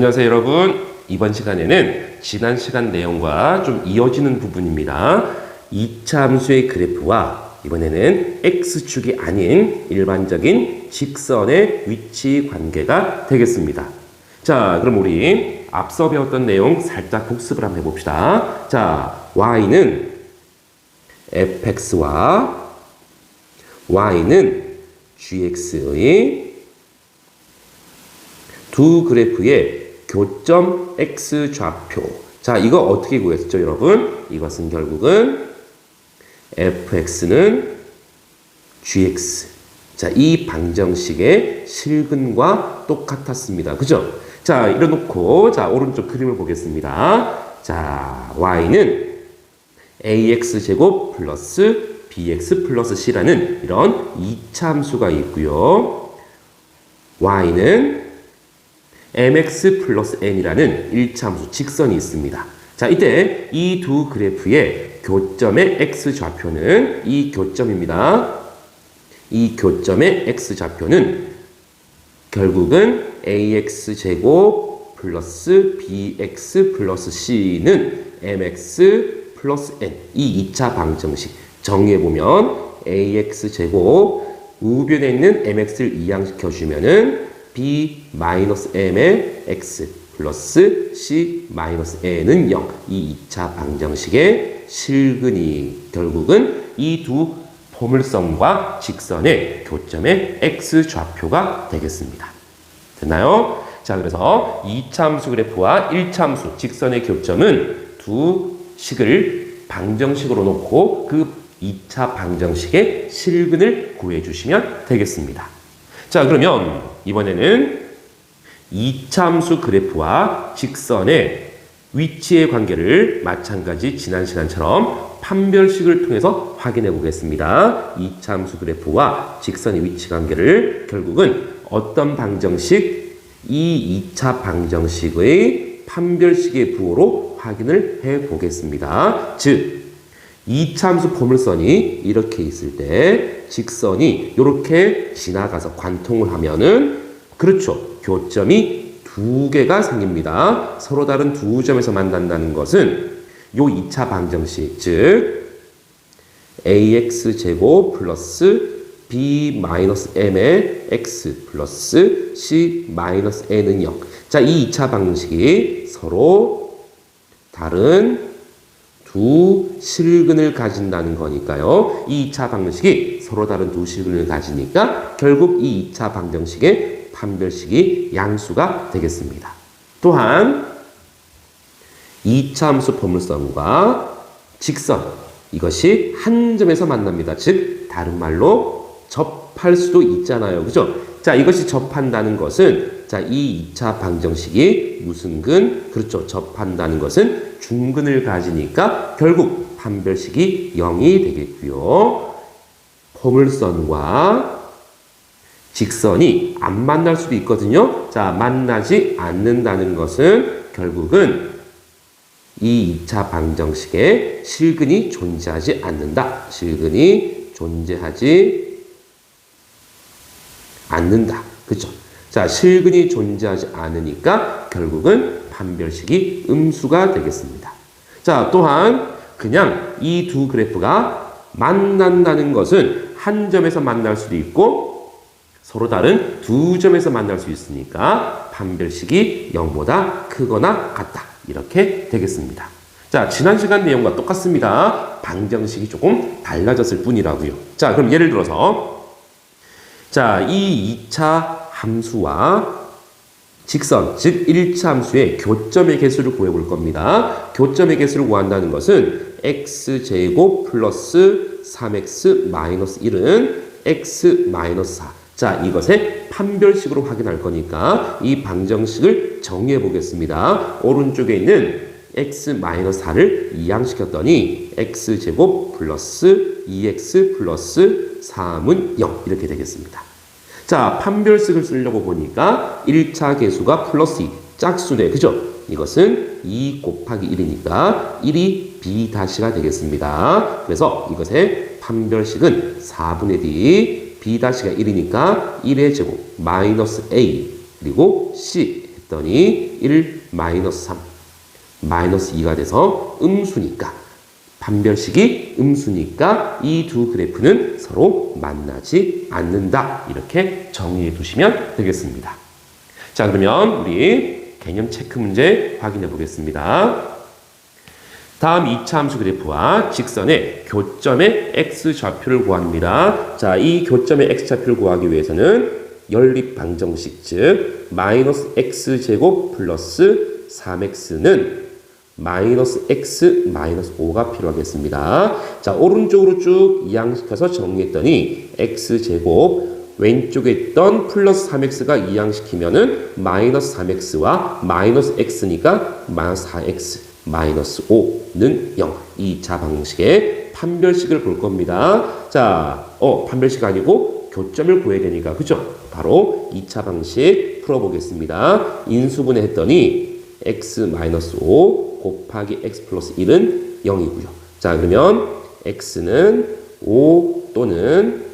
안녕하세요 여러분. 이번 시간에는 지난 시간 내용과 좀 이어지는 부분입니다. 2차 함수의 그래프와 이번에는 x축이 아닌 일반적인 직선의 위치 관계가 되겠습니다. 자 그럼 우리 앞서 배웠던 내용 살짝 복습을 한번 해봅시다. 자 y는 fx와 y는 gx의 두 그래프의 교점 x 좌표. 자, 이거 어떻게 구했죠, 여러분? 이것은 결국은 fx는 gx. 자, 이 방정식의 실근과 똑같았습니다. 그죠? 자, 이래놓고, 자, 오른쪽 그림을 보겠습니다. 자, y는 ax 제곱 플러스 bx 플러스 c라는 이런 이차함수가 있고요. y는 mx 플러스 n이라는 일차함수 직선이 있습니다. 자, 이때 이 두 그래프의 교점의 x 좌표는 이 교점입니다. 이 교점의 x 좌표는 결국은 ax 제곱 플러스 bx 플러스 c는 mx 플러스 n 이 2차 방정식 정리해보면 ax 제곱 우변에 있는 mx를 이항시켜 주면은 b 마이너스 m의 x 플러스 c 마이너스 n은 0. 이 2차 방정식의 실근이 결국은 이두 포물선과 직선의 교점의 x 좌표가 되겠습니다. 됐나요? 자, 그래서 2차 함수 그래프와 1차 함수 직선의 교점은 두 식을 방정식으로 놓고 그 2차 방정식의 실근을 구해 주시면 되겠습니다. 자, 그러면 이번에는 이차함수 그래프와 직선의 위치의 관계를 마찬가지 지난 시간처럼 판별식을 통해서 확인해 보겠습니다. 이차함수 그래프와 직선의 위치 관계를 결국은 어떤 방정식, 이 2차 방정식의 판별식의 부호로 확인을 해 보겠습니다. 즉, 이차함수 포물선이 이렇게 있을 때 직선이 이렇게 지나가서 관통을 하면은 그렇죠. 교점이 두 개가 생깁니다. 서로 다른 두 점에서 만난다는 것은 요 2차 방정식 즉 ax 제곱 플러스 b 마이너스 m의 x 플러스 c 마이너스 n은 0. 자, 이 2차 방식이 서로 다른 두 실근을 가진다는 거니까요. 이 2차 방정식이 서로 다른 두 실근을 가지니까 결국 이 2차 방정식의 판별식이 양수가 되겠습니다. 또한 2차 함수 포물선과 직선 이것이 한 점에서 만납니다. 즉 다른 말로 접할 수도 있잖아요. 그죠? 자, 이것이 접한다는 것은 자, 이 2차 방정식이 무슨 근? 그렇죠. 접한다는 것은 중근을 가지니까 결국 판별식이 0이 되겠고요. 포물선과 직선이 안 만날 수도 있거든요. 자, 만나지 않는다는 것은 결국은 이 2차 방정식에 실근이 존재하지 않는다. 실근이 존재하지 않는다. 그죠? 자, 실근이 존재하지 않으니까 결국은 판별식이 음수가 되겠습니다. 자, 또한 그냥 이 두 그래프가 만난다는 것은 한 점에서 만날 수도 있고 서로 다른 두 점에서 만날 수 있으니까 판별식이 0보다 크거나 같다. 이렇게 되겠습니다. 자, 지난 시간 내용과 똑같습니다. 방정식이 조금 달라졌을 뿐이라고요. 자, 그럼 예를 들어서 자, 이 2차 함수와 직선, 즉 1차 함수의 교점의 개수를 구해볼 겁니다. 교점의 개수를 구한다는 것은 x제곱 플러스 3x 마이너스 1은 x 마이너스 4. 자, 이것의 판별식으로 확인할 거니까 이 방정식을 정리해 보겠습니다. 오른쪽에 있는 x 4를 이항시켰더니 x제곱 플러스 2x 플러스 3은 0 이렇게 되겠습니다. 자, 판별식을 쓰려고 보니까 1차 개수가 플러스 2, 짝수네. 그죠? 이것은 2 곱하기 1이니까 1이 b 다시가 되겠습니다. 그래서 이것의 판별식은 4분의 d b 다시가 1이니까 1의 제곱 마이너스 a 그리고 c 했더니 1 마이너스 3 마이너스 2가 돼서 음수니까 판별식이 음수니까 이 두 그래프는 서로 만나지 않는다. 이렇게 정리해 두시면 되겠습니다. 자, 그러면 우리 개념 체크 문제 확인해 보겠습니다. 다음 2차 함수 그래프와 직선의 교점의 x 좌표를 구합니다. 자, 이 교점의 x 좌표를 구하기 위해서는 연립 방정식 즉 마이너스 x 제곱 플러스 3x는 마이너스 x 마이너스 5가 필요하겠습니다. 자, 오른쪽으로 쭉 이항시켜서 정리했더니 x 제곱 왼쪽에 있던 플러스 3x가 이항시키면은 마이너스 3x와 마이너스 x니까 마이너스 4x 마이너스 5는 0. 2차 방식의 판별식을 볼 겁니다. 자, 어, 판별식 아니고 교점을 구해야 되니까, 그죠? 바로 2차 방식 풀어보겠습니다. 인수분해 했더니 x 마이너스 5 곱하기 x 플러스 1은 0이고요. 자, 그러면 x는 5 또는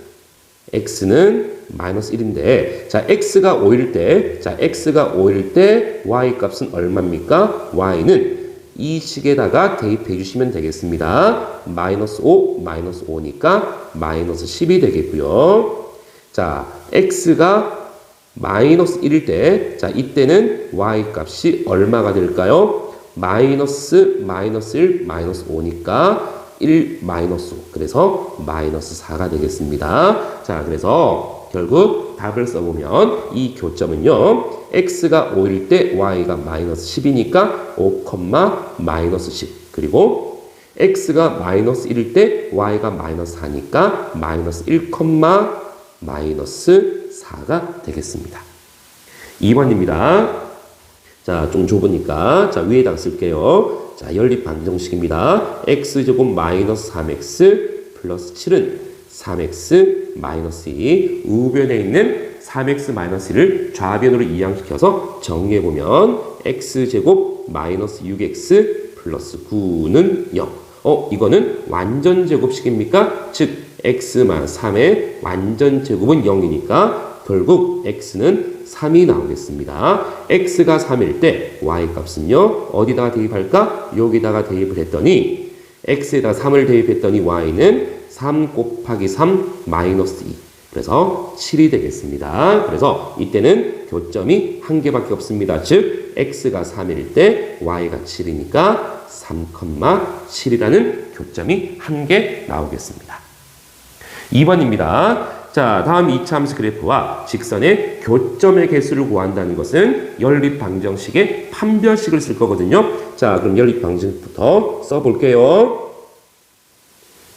x는 마이너스 1인데 자 x가 5일 때자 x가 5일 때 y 값은 얼마입니까? y는 이 식에다가 대입해 주시면 되겠습니다. 마이너스 5 마이너스 5니까 마이너스 10이 되겠고요. 자 x가 마이너스 1일 때자 이때는 y 값이 얼마가 될까요? 마이너스 마이너스 1 마이너스 5니까 1 마이너스 5 그래서 마이너스 4가 되겠습니다. 자 그래서 결국 답을 써보면 이 교점은요 x가 5일 때 y가 마이너스 10이니까 5, 마이너스 10 그리고 x가 마이너스 1일 때 y가 마이너스 4니까 마이너스 1, 마이너스 4가 되겠습니다. 2번입니다. 자, 좀 좁으니까 자 위에다가 쓸게요. 자, 연립 방정식입니다. x제곱 마이너스 3x 플러스 7은 3x 마이너스 2 우변에 있는 3x 마이너스 1을 좌변으로 이항시켜서 정리해보면 x제곱 마이너스 6x 플러스 9는 0. 어, 이거는 완전 제곱식입니까? 즉, x만 3의 완전 제곱은 0이니까 결국 x는 3이 나오겠습니다. x가 3일 때 y 값은요. 어디다가 대입할까? 여기다가 대입을 했더니 x에다 3을 대입했더니 y는 3 곱하기 3 마이너스 2. 그래서 7이 되겠습니다. 그래서 이때는 교점이 한 개밖에 없습니다. 즉 x가 3일 때 y가 7이니까 3,7이라는 교점이 한 개 나오겠습니다. 2번입니다. 자, 다음 2차 함수 그래프와 직선의 교점의 개수를 구한다는 것은 연립 방정식의 판별식을 쓸 거거든요. 자, 그럼 연립 방정식부터 써볼게요.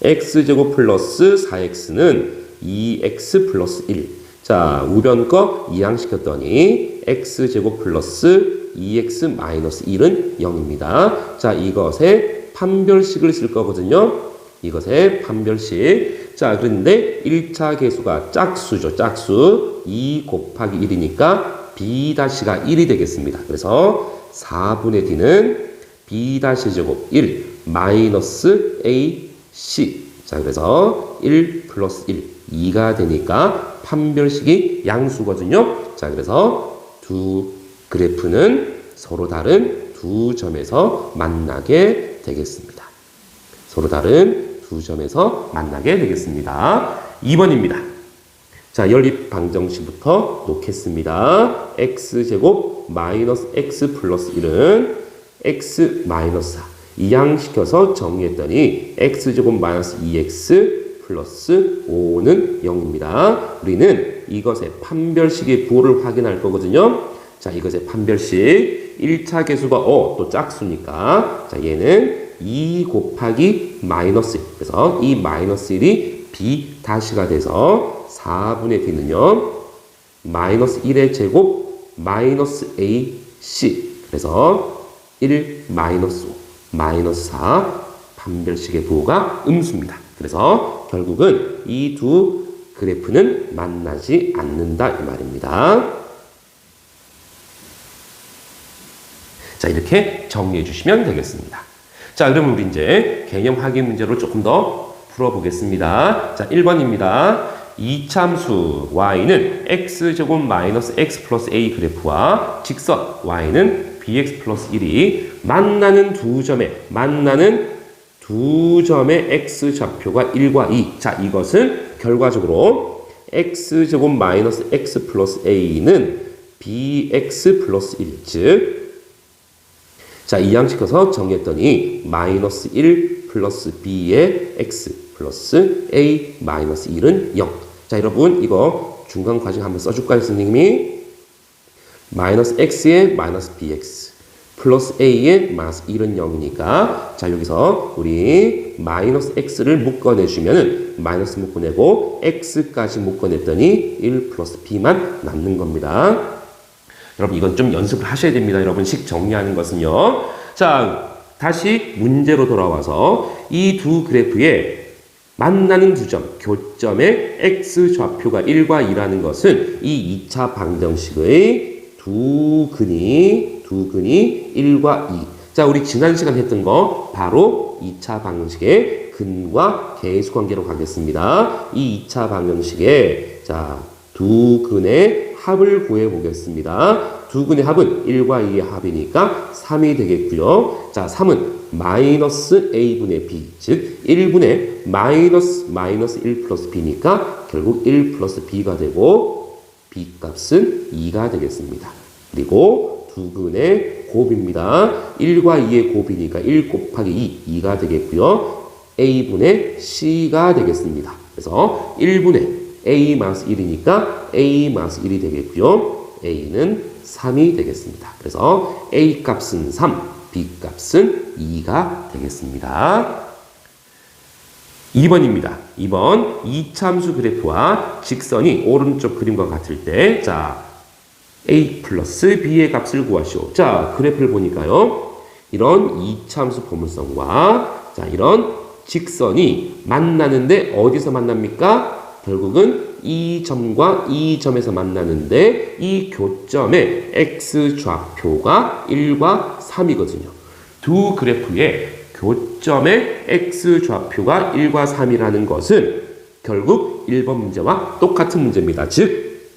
x제곱 플러스 4x는 2x 플러스 1. 자, 우변 거 이항시켰더니 x제곱 플러스 2x 마이너스 1은 0입니다. 자, 이것의 판별식을 쓸 거거든요. 이것의 판별식. 자, 그런데 1차 계수가 짝수죠. 짝수. 2 곱하기 1이니까 b 다시가 1이 되겠습니다. 그래서 4분의 d는 b 다시 제곱 1 마이너스 a c. 자, 그래서 1 플러스 1 2가 되니까 판별식이 양수거든요. 자, 그래서 두 그래프는 서로 다른 두 점에서 만나게 되겠습니다. 서로 다른 두 점에서 만나게 되겠습니다. 2번입니다. 자, 연립 방정식부터 놓겠습니다. x제곱 마이너스 x 플러스 1은 x 마이너스 4. 이항시켜서 정리했더니 x제곱 마이너스 2x 플러스 5는 0입니다. 우리는 이것의 판별식의 부호를 확인할 거거든요. 자, 이것의 판별식 1차 개수가 어, 또 짝수니까 자, 얘는 2 곱하기 마이너스 1. 그래서 이 마이너스 1이 b 다시가 돼서 4분의 d는요. 마이너스 1의 제곱 마이너스 ac 그래서 1 마이너스 5 마이너스 4 판별식의 부호가 음수입니다. 그래서 결국은 이 두 그래프는 만나지 않는다 이 말입니다. 자, 이렇게 정리해 주시면 되겠습니다. 자, 그러면 우리 이제 개념 확인 문제로 조금 더 풀어보겠습니다. 자, 1번입니다. 이참수 y는 x제곱 마이너스 x 플러스 a 그래프와 직선 y는 bx 플러스 1이 만나는 두 점에 만나는 두 점의 x 좌표가 1과 2. 자, 이것은 결과적으로 x제곱 마이너스 x 플러스 a는 bx 플러스 1, 즉 자, 이 양식해서 정리했더니 마이너스 1 플러스 b의 x 플러스 a 마이너스 1은 0. 자, 여러분 이거 중간 과정 한번 써줄까요, 선생님이? 마이너스 x의 마이너스 bx 플러스 a의 마이너스 1은 0이니까 자 여기서 우리 마이너스 x를 묶어내주면은 마이너스 묶어내고 x까지 묶어냈더니 1 플러스 b만 남는 겁니다. 여러분 이건 좀 연습을 하셔야 됩니다. 여러분 식 정리하는 것은요. 자 다시 문제로 돌아와서 이 두 그래프의 만나는 두 점, 교점의 x 좌표가 1과 2라는 것은 이 2차 방정식의 두 근이 두 근이 1과 2. 자, 우리 지난 시간 했던 거 바로 2차 방정식의 근과 계수 관계로 가겠습니다. 이 2차 방정식의 자, 두 근의 합을 구해 보겠습니다. 두 근의 합은 1과 2의 합이니까 3이 되겠고요. 자, 3은 마이너스 a분의 b, 즉 1분의 마이너스 마이너스 1 플러스 b니까 결국 1 플러스 b가 되고 b 값은 2가 되겠습니다. 그리고 두 근의 곱입니다. 1과 2의 곱이니까 1 곱하기 2, 2가 되겠고요. a분의 c가 되겠습니다. 그래서 1분의 a-1이니까 a-1이 되겠고요. a는 3이 되겠습니다. 그래서 a 값은 3, b 값은 2가 되겠습니다. 2번입니다. 2번 이참수 그래프와 직선이 오른쪽 그림과 같을 때, 자, a 플러스 b의 값을 구하시오. 자, 그래프를 보니까요. 이런 이참수 보물선과 자, 이런 직선이 만나는데 어디서 만납니까? 결국은 이 점과 이 점에서 만나는데 이 교점의 x 좌표가 1과 3이거든요. 두 그래프의 교점의 x 좌표가 1과 3이라는 것은 결국 1번 문제와 똑같은 문제입니다. 즉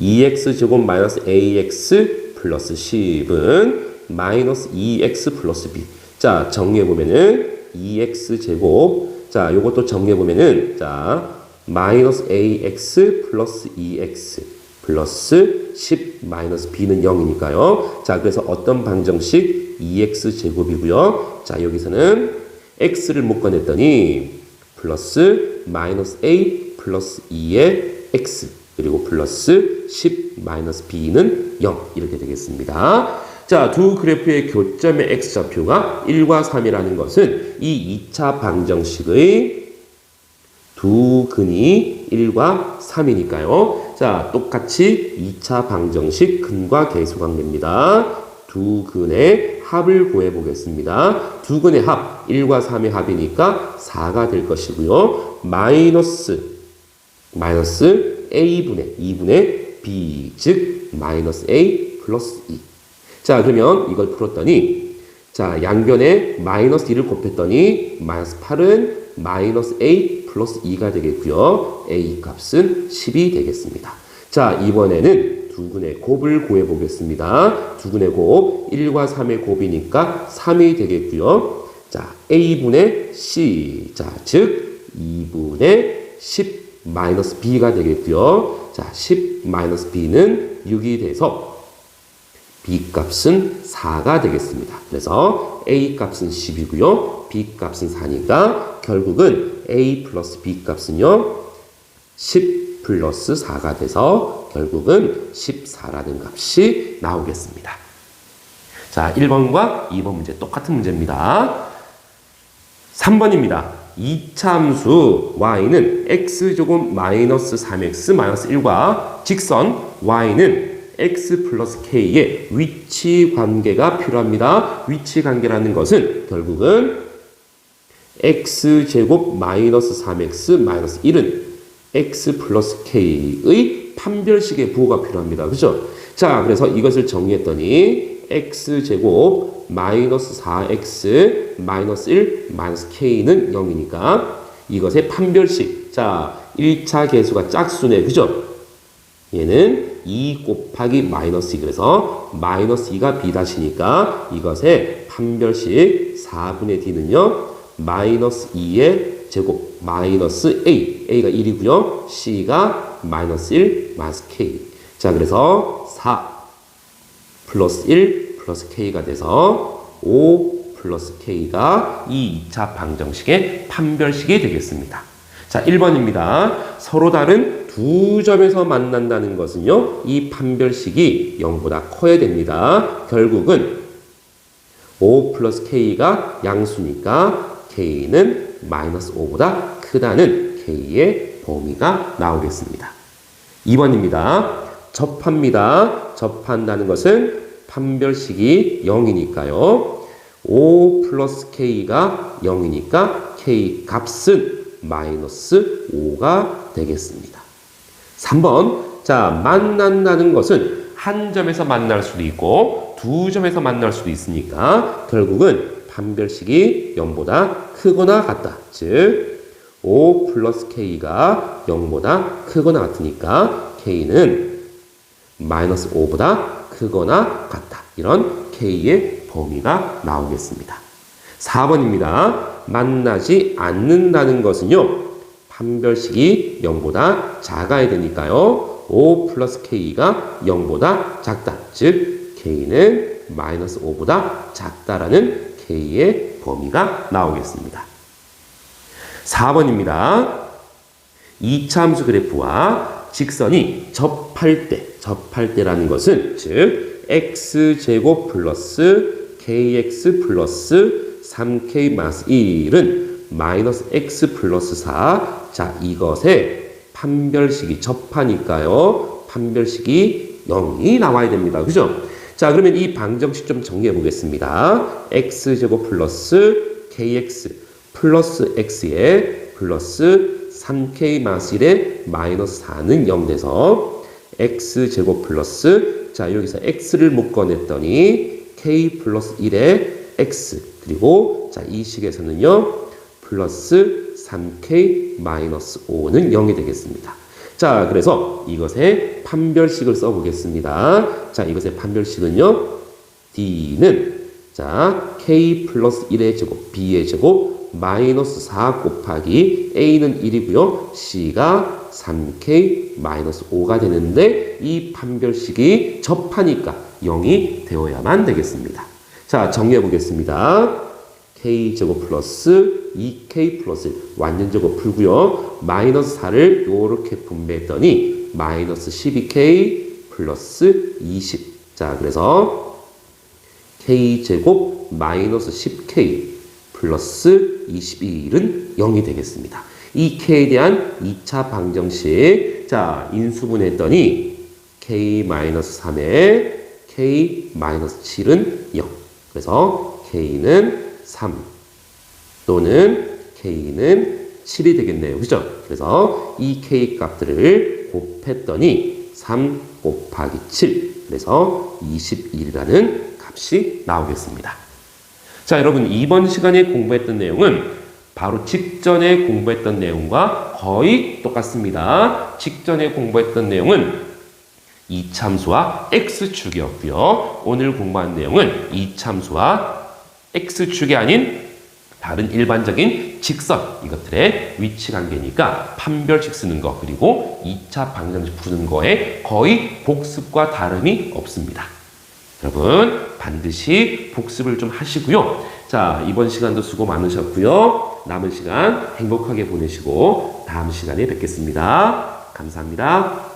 2x 제곱 마이너스 ax 플러스 10은 마이너스 2x 플러스 b. 자, 정리해 보면은 2x 제곱. 자, 요것도 정리해 보면은 자, 마이너스 ax 플러스 2x 플러스 10 마이너스 b는 0이니까요. 자, 그래서 어떤 방정식 2x 제곱이고요. 자, 여기서는 x를 묶어냈더니 플러스 마이너스 a 플러스 2의 x 그리고 플러스 10 마이너스 b는 0 이렇게 되겠습니다. 자, 두 그래프의 교점의 x좌표가 1과 3이라는 것은 이 2차 방정식의 두 근이 1과 3이니까요. 자, 똑같이 2차 방정식 근과 계수 관계입니다. 두 근의 합을 구해 보겠습니다. 두 근의 합, 1과 3의 합이니까 4가 될 것이고요. 마이너스, 마이너스 a분의 2분의 b, 즉 마이너스 a 플러스 2. 자, 그러면 이걸 풀었더니 자, 양변에 마이너스 2를 곱했더니 마이너스 8은 마이너스 a 플러스 2가 되겠고요. a 값은 10이 되겠습니다. 자, 이번에는 두근의 곱을 구해 보겠습니다. 두근의 곱 1과 3의 곱이니까 3이 되겠고요. 자, a분의 c. 자, 즉 2분의 10 마이너스 b가 되겠고요. 자, 10 마이너스 b는 6이 돼서 b 값은 4가 되겠습니다. 그래서 a 값은 10이고요. b 값은 4니까 결국은 a 플러스 b 값은요. 10 플러스 4가 돼서 결국은 14라는 값이 나오겠습니다. 자, 1번과 2번 문제 똑같은 문제입니다. 3번입니다. 이참수 y는 x제곱 마이너스 3x 마이너스 1과 직선 y는 x 플러스 k의 위치 관계가 필요합니다. 위치 관계라는 것은 결국은 x제곱 마이너스 3x 마이너스 1은 x 플러스 k의 판별식의 부호가 필요합니다. 그죠? 자, 그래서 이것을 정리했더니 x제곱 마이너스 4x 마이너스 1 마이너스 k는 0이니까 이것의 판별식. 자, 1차 계수가 짝수네. 그죠? 얘는 2 곱하기 마이너스 2 그래서 마이너스 2가 b 다시니까 이것의 판별식 4분의 d는요 마이너스 2의 제곱 마이너스 a a가 1이고요 c가 마이너스 1 마이너스 k 자 그래서 4 플러스 1 플러스 k가 돼서 5 플러스 k가 이 2차 방정식의 판별식이 되겠습니다. 자, 1번입니다. 서로 다른 두 점에서 만난다는 것은요, 이 판별식이 0보다 커야 됩니다. 결국은 5 플러스 k가 양수니까 k는 마이너스 5보다 크다는 k의 범위가 나오겠습니다. 2번입니다. 접합니다. 접한다는 것은 판별식이 0이니까요. 5 플러스 k가 0이니까 k 값은 마이너스 5가 되겠습니다. 3번. 자, 만난다는 것은 한 점에서 만날 수도 있고 두 점에서 만날 수도 있으니까 결국은 판별식이 0보다 크거나 같다. 즉, 5 플러스 k가 0보다 크거나 같으니까 k는 마이너스 5보다 크거나 같다. 이런 k의 범위가 나오겠습니다. 4번입니다. 만나지 않는다는 것은요. 판별식이 0보다 작아야 되니까요. 5 플러스 k가 0보다 작다. 즉 k는 마이너스 5보다 작다라는 k의 범위가 나오겠습니다. 4번입니다. 이차함수 그래프와 직선이 접할 때, 접할 때라는 것은 즉 x제곱 플러스 kx 플러스 3k 마이너스 1은 마이너스 x 플러스 4. 자, 이것의 판별식이 접하니까요. 판별식이 0이 나와야 됩니다. 그죠? 자, 그러면 이 방정식 좀 정리해 보겠습니다. x제곱 플러스 kx 플러스 x에 플러스 3k 마이너스 1에 마이너스 4는 0 돼서 x제곱 플러스 자 여기서 x를 묶어냈더니 k 플러스 1에 x 그리고 자 이 식에서는요 플러스 3k 마이너스 5는 0이 되겠습니다. 자 그래서 이것의 판별식을 써보겠습니다. 자 이것의 판별식은요 d는 자 k 플러스 1의 제곱 b의 제곱 마이너스 4 곱하기 a는 1이고요. c가 3k 마이너스 5가 되는데 이 판별식이 접하니까 0이 되어야만 되겠습니다. 자 정리해 보겠습니다. K제곱 플러스 2k 플러스 1 완전 제곱 풀고요. 마이너스 4를 이렇게 분배했더니 마이너스 12k 플러스 20. 자 그래서 k제곱 마이너스 10k 플러스 21은 0이 되겠습니다. 이 k에 대한 2차 방정식 자 인수분했더니 k-3에 k-7은 0 그래서 k는 3 또는 k는 7이 되겠네요. 그죠? 그래서 이 k 값들을 곱했더니 3 곱하기 7 그래서 21이라는 값이 나오겠습니다. 자, 여러분 이번 시간에 공부했던 내용은 바로 직전에 공부했던 내용과 거의 똑같습니다. 직전에 공부했던 내용은 이참수와 x축이었고요. 오늘 공부한 내용은 이참수와 x축이 아닌 다른 일반적인 직선 이것들의 위치 관계니까 판별식 쓰는 거 그리고 2차 방정식 푸는 거에 거의 복습과 다름이 없습니다. 여러분 반드시 복습을 좀 하시고요. 자 이번 시간도 수고 많으셨고요. 남은 시간 행복하게 보내시고 다음 시간에 뵙겠습니다. 감사합니다.